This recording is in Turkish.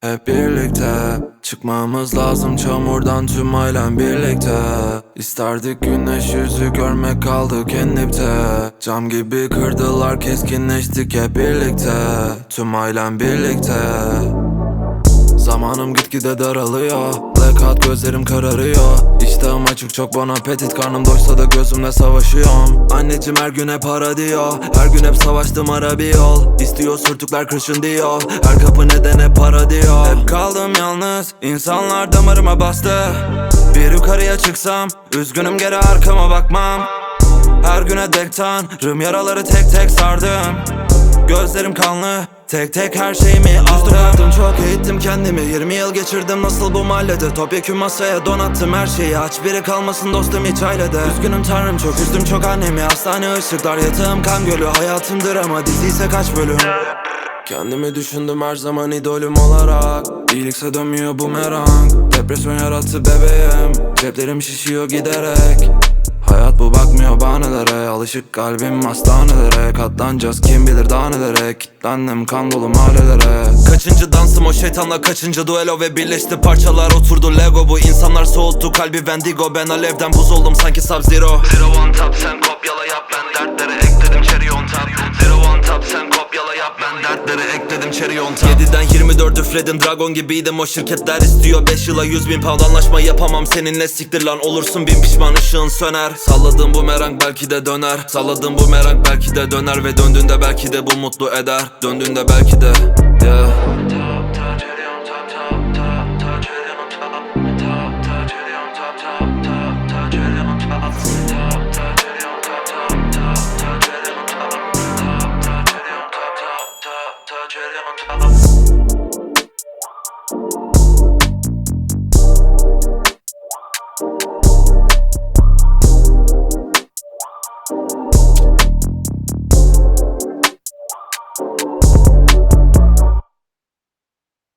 Hep birlikte Çıkmamız lazım çamurdan tüm ailem birlikte. İsterdik güneş yüzü görmek kaldık en dipte Cam gibi kırdılar keskinleştik hep birlikte. Tüm ailem birlikte. Zamanım gitgide daralıyor. Blackout gözlerim kararıyor. İştahım açık çok bon appetit Karnım doysa da gözümle savaşıyorum. Anneciğim her gün hep ara diyor. Her gün hep savaştım ara bir yol. İstiyor sürtükler kışın diyor. Her kapı neden para Hep kaldım yalnız. İnsanlar damarıma bastı. Bir yukarıya çıksam Üzgünüm geri arkama bakmam. Her güne dek tanrım Yaraları tek tek sardım. Gözlerim kanlı Tek tek her şeyimi aldım Bıraktım çok eğittim kendimi 20 yıl geçirdim. Nasıl bu mahallede? Topyekun masaya donattım her şeyi. Aç biri kalmasın dostum hiç ailede. Üzgünüm tanrım çok üzdüm çok annemi. Hastane ışıklar yatağım kan gölü. Hayatım drama diziyse kaç bölüm Kendimi düşündüm her zaman idolüm olarak. İyilikse dönmüyor bu merak Depresyon yarattı bebeğim. Ceplerim şişiyor giderek. Hayat bu bakmıyor bahanelere. Alışık kalbim hastanelere. Katlanacağız kim bilir daha nelere Kitlendim kan dolu mahallelere. Kaçıncı dansım o şeytanla kaçıncı duelo Ve birleşti parçalar. Oturdu Lego Bu insanlar soğuttu kalbi. Vendigo Ben alevden buz oldum sanki Sub Zero Zero one top sen kopyala yap ben dertlere. Ekledim ekledim cherry on top 7'den 24 üfledim dragon gibiydim. O şirketler istiyor 5 yıla 100 bin pound. Anlaşma yapamam seninle siktir lan. Olursun bin pişman ışığın söner. Salladığım bu merak belki de döner. Salladığım bu merak belki de döner. Ve döndüğünde belki de bu mutlu eder. Döndüğünde belki de top.